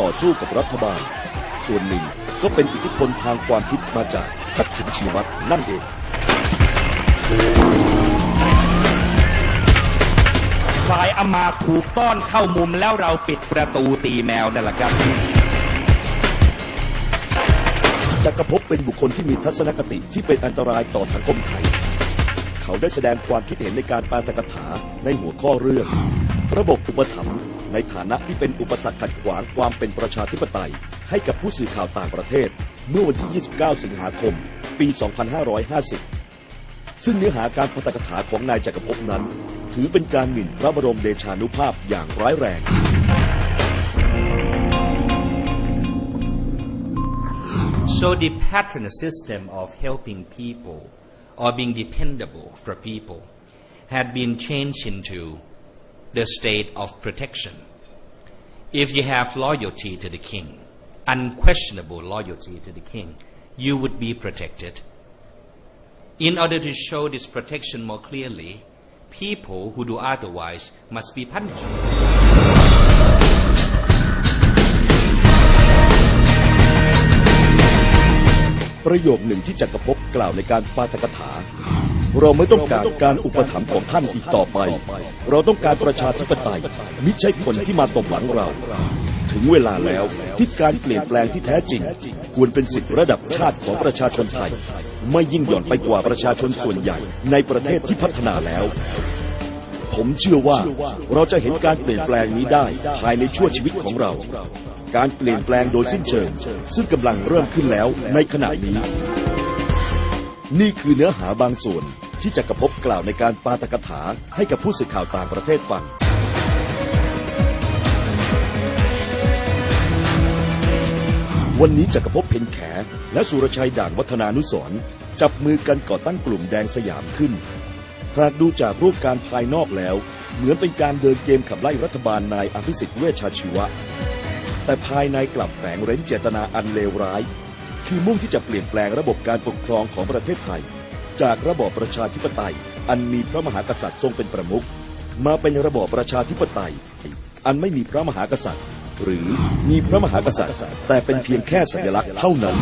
ต่อสู้กับรัฐบาล ส่วนหนึ่งก็เป็นอิทธิพลทางความคิดมาจากทักษิณชินวัตรนั่นเองสายอำมาตย์ถูกต้อนเข้ามุมแล้วเราปิดประตูตีแมวนั่นแหละครับจักรภพเป็นบุคคลที่มีทัศนคติที่เป็นอันตรายต่อสังคมไทย เขาได้แสดงความคิดเห็นในการปาฐกถาในหัวข้อเรื่อง ระบบอุปถัมภ์ในฐานะที่เป็นอุปสรรคขัดขวางความเป็นประชาธิปไตย ให้กับผู้สื่อข่าวต่างประเทศ เมื่อวันที่ 29 สิงหาคม ปี 2550 ซึ่งเนื้อหาการปาฐกถาของนายจักรภพนั้น ถือเป็นการหมิ่นพระบรมเดชานุภาพอย่างร้ายแรง So the pattern system of helping people or being dependable for people had been changed into the state of protection. If you have loyalty to the king, unquestionable loyalty to the king, you would be protected. In order to show this protection more clearly, people who do otherwise must be punished. ประโยคหนึ่งที่จักรภพกล่าวในการปาฐกถา เราไม่ต้องการการอุปถัมภ์ของท่านอีกต่อไป เราต้องการประชาธิปไตย มิใช่คนที่มาตบหลังเรา ถึงเวลาแล้วที่การเปลี่ยนแปลงที่แท้จริง ควรเป็นสิทธิระดับชาติของประชาชนไทย ไม่ยิ่งหย่อนไปกว่าประชาชนส่วนใหญ่ในประเทศที่พัฒนาแล้วผมเชื่อว่าเราจะเห็นการเปลี่ยนแปลงนี้ได้ภายในชั่วชีวิตของเรา การเปลี่ยนแปลงโดยสิ้นเชิงซึ่งกำลังเริ่มขึ้นแล้วในขณะนี้ นี่คือเนื้อหาบางส่วนที่จักรภพกล่าวในการปาฐกถาให้กับผู้สื่อข่าวต่างประเทศฟัง วันนี้จักรภพเพ็ญแขและสุรชัยด่านวัฒนานุสรจับมือกันก่อตั้งกลุ่มแดงสยามขึ้น หากดูจากรูปการภายนอกแล้ว เหมือนเป็นการเดินเกมขับไล่รัฐบาลนายอภิสิทธิ์เวชชาชีวะ แต่ภายในกลับแฝงเร้นเจตนาอันเลวร้าย คือมุ่งที่จะเปลี่ยนแปลงระบบการปกครองของประเทศไทย จากระบอบประชาธิปไตย อันมีพระมหากษัตริย์ทรงเป็นประมุขมาเป็นระบอบประชาธิปไตย อันไม่มีพระมหากษัตริย์ หรือมีพระมหากษัตริย์ แต่เป็นเพียงแค่สัญลักษณ์เท่านั้น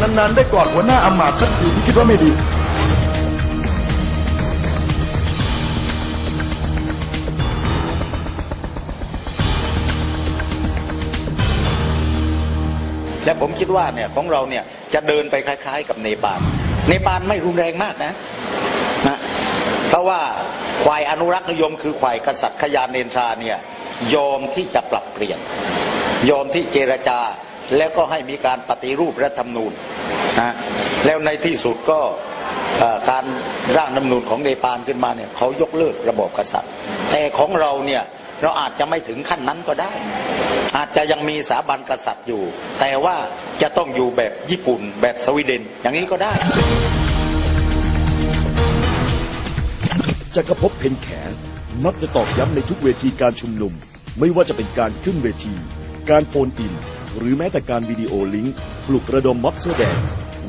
นานๆได้กอดหัวหน้าอำมาตย์สักทีที่คิดว่าไม่ดี ผมคิดว่าเนี่ยของเราเนี่ยจะเดินไปคล้าย ๆ กับเนปาลเนปาลไม่รุนแรงมากนะนะเพราะว่าควายอนุรักษ์นิยม คือควายกษัตริย์ขยานเนนทราเนี่ยยอมที่จะปรับเปลี่ยน ยอมที่เจรจาแล้วก็ให้มีการปฏิรูปรัฐธรรมนูญนะแล้วในที่สุดก็การร่างรัฐธรรมนูญของเนปาลขึ้นมาเนี่ยเขายกเลิกระบอบกษัตริย์ แต่ของเราเนี่ย เราอาจจะไม่ถึงขั้นนั้นก็ได้ อาจจะยังมีสถาบันกษัตริย์อยู่ แต่ว่าจะต้องอยู่แบบญี่ปุ่น แบบสวีเดน อย่างนี้ก็ได้ จักรภพเพ็ญแขมักจะตอกย้ำในทุกเวทีการชุมนุม ไม่ว่าจะเป็นการขึ้นเวที การโฟนอิน หรือแม้แต่การวิดีโอลิงก์ปลุกระดมม็อบเสื้อแดง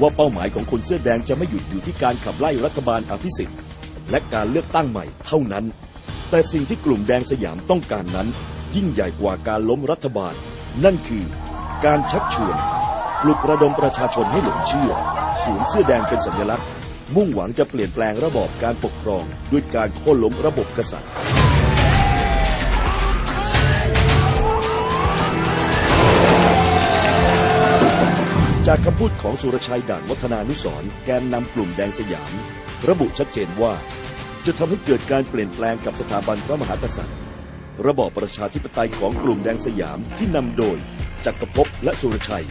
ว่าเป้าหมายของคนเสื้อแดงจะไม่หยุดอยู่ที่การขับไล่รัฐบาลอภิสิทธิ์และการเลือกตั้งใหม่เท่านั้น แต่สิ่งที่กลุ่มแดงสยามต้องการนั้น ยิ่งใหญ่กว่าการล้มรัฐบาล นั่นคือการชักชวนปลุกระดมประชาชนให้หลงเชื่อสวมเสื้อแดงเป็นสัญลักษณ์ มุ่งหวังจะเปลี่ยนแปลงระบอบการปกครองด้วยการโค่นล้มระบบกษัตริย์จากคำพูดของสุรชัยด่านวัฒนานุสรแกนนำกลุ่มแดงสยาม ระบุชัดเจนว่า จะทำให้เกิดการเปลี่ยนแปลงกับสถาบันพระมหากษัตริย์ ระบอบประชาธิปไตยของกลุ่มแดงสยามที่นำโดยจักรภพและสุรชัย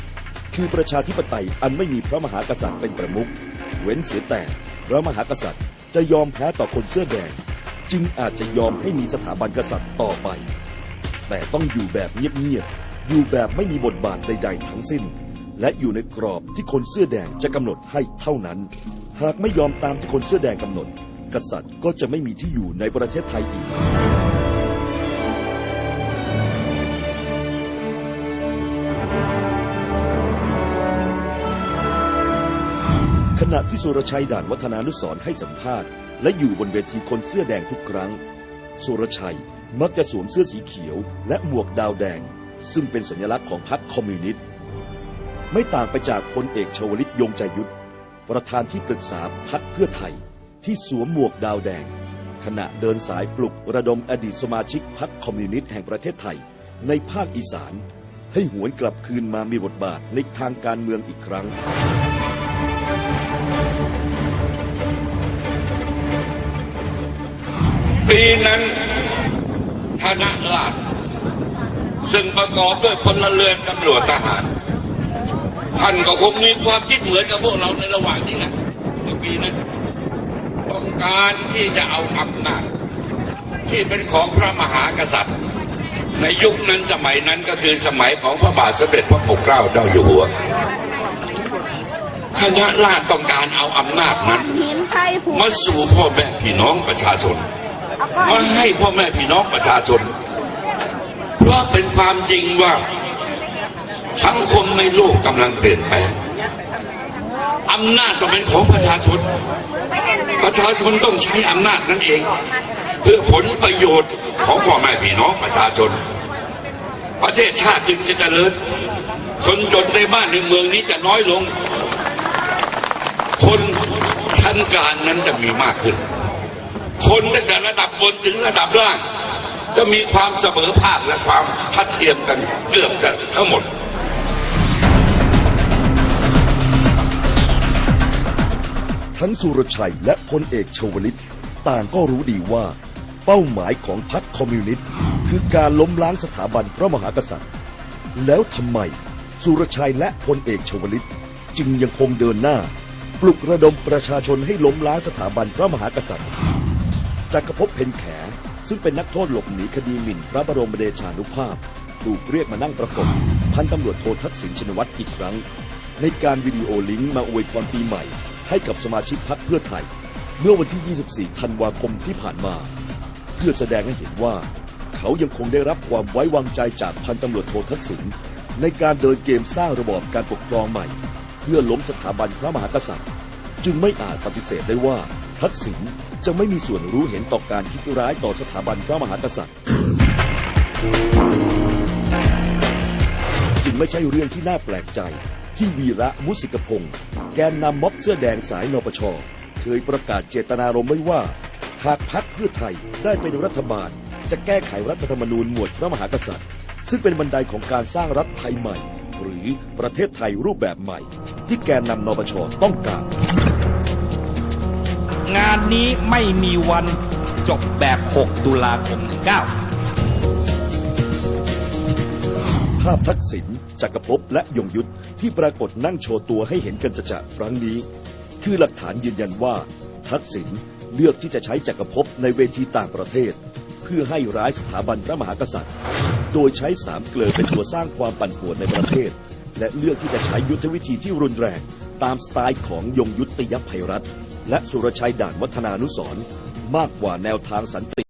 คือประชาธิปไตยอันไม่มีพระมหากษัตริย์เป็นประมุขเว้นเสียแต่พระมหากษัตริย์จะยอมแพ้ต่อคนเสื้อแดง จึงอาจจะยอมให้มีสถาบันกษัตริย์ต่อไป แต่ต้องอยู่แบบเงียบๆอยู่แบบไม่มีบทบาทใด ๆ ทั้งสิ้น และอยู่ในกรอบที่คนเสื้อแดงจะกำหนดให้เท่านั้น หากไม่ยอมตามที่คนเสื้อแดงกำหนด กษัตริย์ก็จะไม่มีที่อยู่ในประเทศไทยอีก ขณะที่สุรชัยด่านวัฒนานุสรให้สัมภาษณ์ และอยู่บนเวทีคนเสื้อแดงทุกครั้ง สุรชัยมักจะสวมเสื้อสีเขียว และหมวกดาวแดง ซึ่งเป็นสัญลักษณ์ของพรรคคอมมิวนิสต์ไม่ต่างไปจากพลเอกชวลิตยงใจยุทธประธานที่ปรึกษาพรรคเพื่อไทย ที่สวมหมวกดาวแดง ขณะเดินสายปลุกระดมอดีตสมาชิกพรรคคอมมิวนิสต์แห่งประเทศไทย ในภาคอีสาน ให้หวนกลับคืนมามีบทบาทในทางการเมืองอีกครั้ง ปีนั้นคณะราษฎรซึ่งประกอบด้วยพลเรือนตำรวจทหารท่านก็คงมีความคิดเหมือนกับพวกเราในระหว่างนี้แหละในปีนั้น ต้องการที่จะเอาอำนาจที่เป็นของพระมหากษัตริย์ ในยุคนั้นสมัยนั้นก็คือสมัยของพระบาทสมเด็จพระปกเกล้าเจ้าอยู่หัวคณะราษฎรต้องการเอาอำนาจนั้นมาสู่พ่อแม่พี่น้องประชาชนเอาก้อนมาให้พ่อแม่พี่น้องประชาชน เพราะเป็นความจริงว่า สังคมในโลกกำลังเปลี่ยนแปลง อำนาจต้องเป็นของประชาชน ประชาชนต้องใช้อำนาจนั้นเอง เพื่อผลประโยชน์ของพ่อแม่พี่น้องประชาชน ประเทศชาติจึงจะเจริญคนจนในบ้านในเมืองนี้จะน้อยลง คนชั้นกลางนั้นจะมีมากขึ้น คนตั้งแต่ระดับบนถึงระดับล่าง จะมีความเสมอภาคและความทัดเทียมกันเกือบจะทั้งหมด ทั้งสุรชัยและพลเอกชวลิต ต่างก็รู้ดีว่า เป้าหมายของพรรคคอมมิวนิสต์คือการล้มล้างสถาบันพระมหากษัตริย์ แล้วทำไมสุรชัยและพลเอกชวลิต จึงยังคงเดินหน้า ปลุกระดมประชาชนให้ล้มล้างสถาบันพระมหากษัตริย์จักรภพเพ็ญแข ซึ่งเป็นนักโทษหลบหนีคดีหมิ่นพระบรมเดชานุภาพ ถูกเรียกมานั่งประกบพันตำรวจโททักษิณชินวัตรอีกครั้ง ในการวิดีโอลิงก์มาอวยพรปีใหม่ ให้กับสมาชิกพรรคเพื่อไทย เมื่อวันที่ 24 ธันวาคมที่ผ่านมา เพื่อแสดงให้เห็นว่า เขายังคงได้รับความไว้วางใจจากพันตำรวจโททักษิณในการเดินเกมสร้างระบอบการปกครองใหม่ เพื่อล้มสถาบันพระมหากษัตริย์ จึงไม่อาจปฏิเสธได้ว่า ทักษิณจะไม่มีส่วนรู้เห็นต่อการคิดร้ายต่อสถาบันพระมหากษัตริย์ จึงไม่ใช่เรื่องที่น่าแปลกใจ ที่วีระมุสิกพงศ์แกนนำม็อบเสื้อแดงสายนปช เคยประกาศเจตนารมณ์ไว้ว่า หากพรรคเพื่อไทยได้เป็นรัฐบาล จะแก้ไขรัฐธรรมนูญหมวดพระมหากษัตริย์ ซึ่งเป็นบันไดของการสร้างรัฐไทยใหม่ หรือประเทศไทยรูปแบบใหม่ ที่แกนนำนปชต้องการ งานนี้ไม่มีวันจบแบบ 6 ตุลาคม 19 ภาพทักษิณจักรภพและยงยุทธ ที่ปรากฏนั่งโชว์ตัวให้เห็นกันจะๆครั้งนี้ คือหลักฐานยืนยันว่า ทักษิณเลือกที่จะใช้จักรภพในเวทีต่างประเทศ เพื่อให้ร้ายสถาบันพระมหากษัตริย์ โดยใช้สามเกลอเป็นตัวสร้างความปั่นป่วนในประเทศ และเลือกที่จะใช้ยุทธวิธีที่รุนแรงตามสไตล์ของยงยุทธยภัยรัฐ และสุรชัยด่านวัฒนานุสรณ์มากกว่าแนวทางสันติ